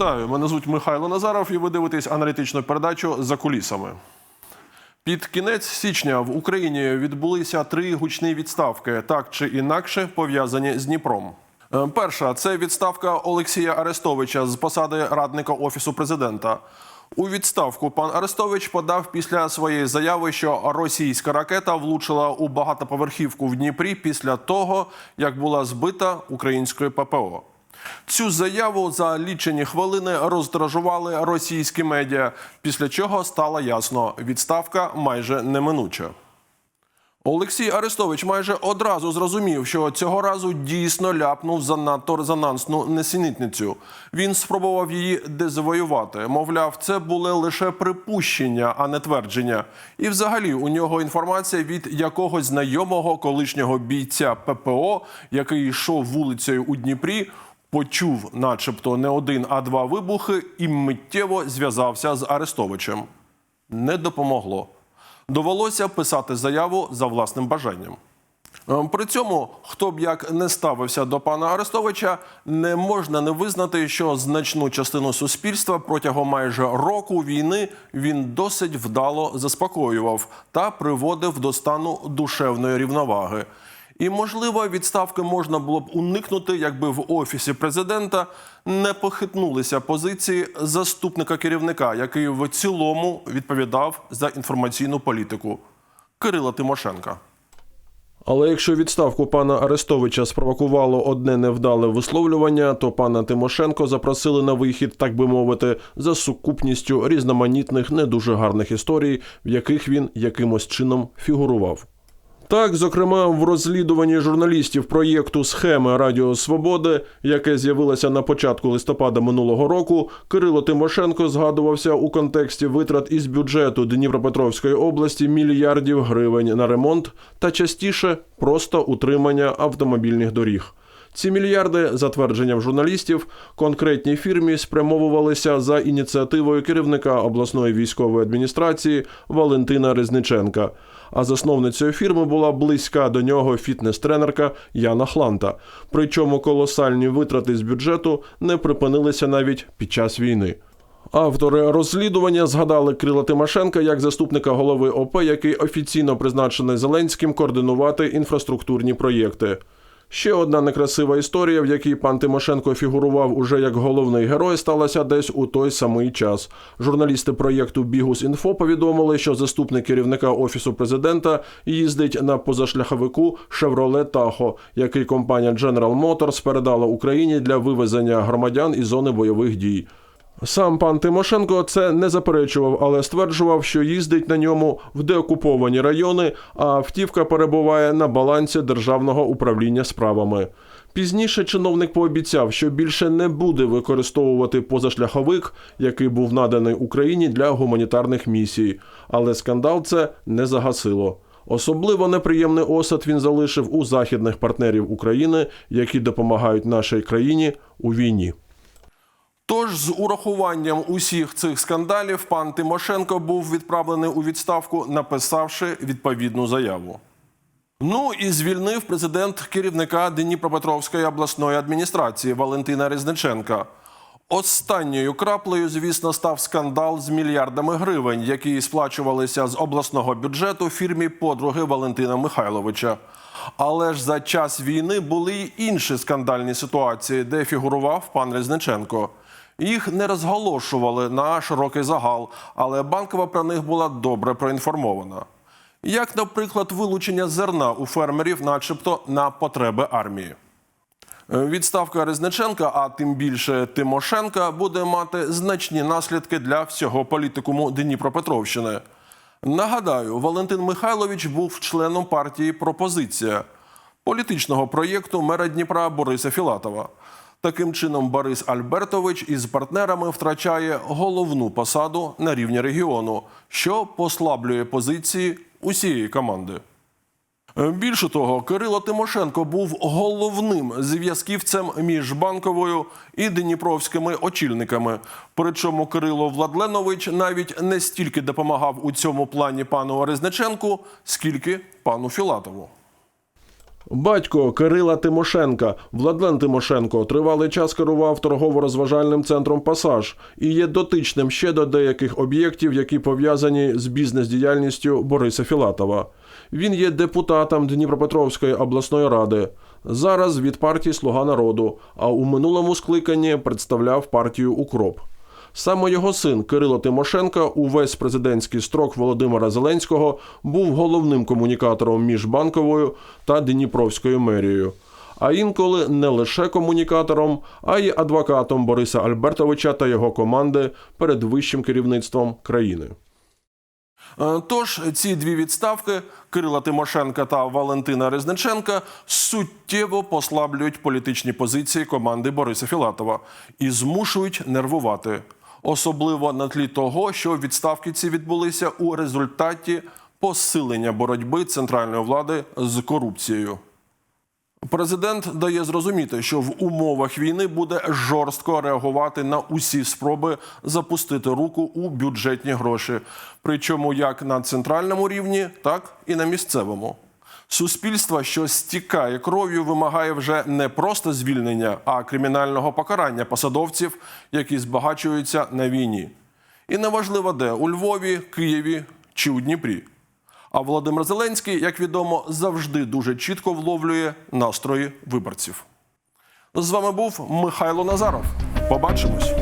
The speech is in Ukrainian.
Вітаю, мене звуть Михайло Назаров, і ви дивитесь аналітичну передачу за кулісами. Під кінець січня в Україні відбулися три гучні відставки, так чи інакше пов'язані з Дніпром. Е, Перша це відставка Олексія Арестовича з посади радника офісу президента. У відставку пан Арестович подав після своєї заяви, що російська ракета влучила у багатоповерхівку в Дніпрі після того, як була збита українською ППО. Цю заяву за лічені хвилини роздражували російські медіа, після чого стало ясно, відставка майже неминуча. Олексій Арестович майже одразу зрозумів, що цього разу дійсно ляпнув занадто резонансну несенітницю. Він спробував її дезавоювати. Мовляв, це були лише припущення, а не твердження. І взагалі у нього інформація від якогось знайомого колишнього бійця ППО, який йшов вулицею у Дніпрі. Почув, начебто, не один, а два вибухи, і миттєво зв'язався з Арестовичем. Не допомогло. Довелося писати заяву за власним бажанням. Е, При цьому, хто б як не ставився до пана Арестовича, не можна не визнати, що значну частину суспільства протягом майже року війни він досить вдало заспокоював та приводив до стану душевної рівноваги. І, можливо, відставки можна було б уникнути, якби в офісі президента не похитнулися позиції заступника керівника, який в цілому відповідав за інформаційну політику Кирила Тимошенка. Але якщо відставку пана Арестовича спровокувало одне невдале висловлювання, то пана Тимошенко запросили на вихід, так би мовити, за сукупністю різноманітних не дуже гарних історій, в яких він якимось чином фігурував. Так, зокрема, в розслідуванні журналістів проєкту Схеми Радіо Свободи, яке з'явилося на початку листопада минулого року, Кирило Тимошенко згадувався у контексті витрат із бюджету Дніпропетровської області мільярдів гривень на ремонт та частіше просто утримання автомобільних доріг. Ці мільярди, за твердженням журналістів, конкретній фірмі спрямовувалися за ініціативою керівника обласної військової адміністрації Валентина Резниченка. А засновницею фірми була близька до нього фітнес-тренерка Яна Хланта. Причому колосальні витрати з бюджету не припинилися навіть під час війни. Автори розслідування згадали Крила Тимошенка як заступника голови ОП, який офіційно призначений Зеленським координувати інфраструктурні проєкти. Ще одна некрасива історія, в якій пан Тимошенко фігурував уже як головний герой, сталася десь у той самий час. Журналісти проєкту Бігус Інфо повідомили, що заступник керівника офісу президента їздить на позашляховику «Шевроле Тахо», який компанія General Motors передала Україні для вивезення громадян із зони бойових дій. Сам пан Тимошенко це не заперечував, але стверджував, що їздить на ньому в деокуповані райони, а автівка перебуває на балансі державного управління справами. Пізніше чиновник пообіцяв, що більше не буде використовувати позашляховик, який був наданий Україні для гуманітарних місій, але скандал це не загасило. Особливо неприємний осад він залишив у західних партнерів України, які допомагають нашій країні у війні. Тож, з урахуванням усіх цих скандалів, пан Тимошенко був відправлений у відставку, написавши відповідну заяву. Ну і звільнив президент керівника Дніпропетровської обласної адміністрації Валентина Резниченка. Останньою краплею, звісно, став скандал з мільярдами гривень, які сплачувалися з обласного бюджету фірмі подруги Валентина Михайловича. Але ж за час війни були й інші скандальні ситуації, де фігурував пан Резниченко. Їх не розголошували на широкий загал, але банкова про них була добре проінформована. Як, наприклад, вилучення зерна у фермерів, начебто на потреби армії. Відставка Резниченка, а тим більше Тимошенка, буде мати значні наслідки для всього політикуму Дніпропетровщини. Нагадаю, Валентин Михайлович був членом партії Пропозиція політичного проєкту мера Дніпра Бориса Філатова. Таким чином, Борис Альбертович із партнерами втрачає головну посаду на рівні регіону, що послаблює позиції усієї команди. Більше того, Кирило Тимошенко був головним зв'язківцем між банковою і дніпровськими очільниками. Причому Кирило Владленович навіть не стільки допомагав у цьому плані пану Резниченку, скільки пану Філатову. Батько Кирила Тимошенка, Владлен Тимошенко, тривалий час керував торгово-розважальним центром Пасаж і є дотичним ще до деяких об'єктів, які пов'язані з бізнес-діяльністю Бориса Філатова. Він є депутатом Дніпропетровської обласної ради. Зараз від партії Слуга народу, а у минулому скликанні представляв партію Укроп. Саме його син Кирило Тимошенко увесь президентський строк Володимира Зеленського був головним комунікатором між банковою та Дніпровською мерією. А інколи не лише комунікатором, а й адвокатом Бориса Альбертовича та його команди перед вищим керівництвом країни. Е, Тож ці дві відставки Кирила Тимошенка та Валентина Резниченка суттєво послаблюють політичні позиції команди Бориса Філатова і змушують нервувати, особливо на тлі того, що відставки ці відбулися у результаті посилення боротьби центральної влади з корупцією. Президент дає зрозуміти, що в умовах війни буде жорстко реагувати на усі спроби запустити руку у бюджетні гроші, причому як на центральному рівні, так і на місцевому. Суспільство, що стікає кров'ю, вимагає вже не просто звільнення, а кримінального покарання посадовців, які збагачуються на війні. І неважливо де у Львові, Києві чи у Дніпрі. А Володимир Зеленський, як відомо, завжди дуже чітко вловлює настрої виборців. З вами був Михайло Назаров. Побачимось.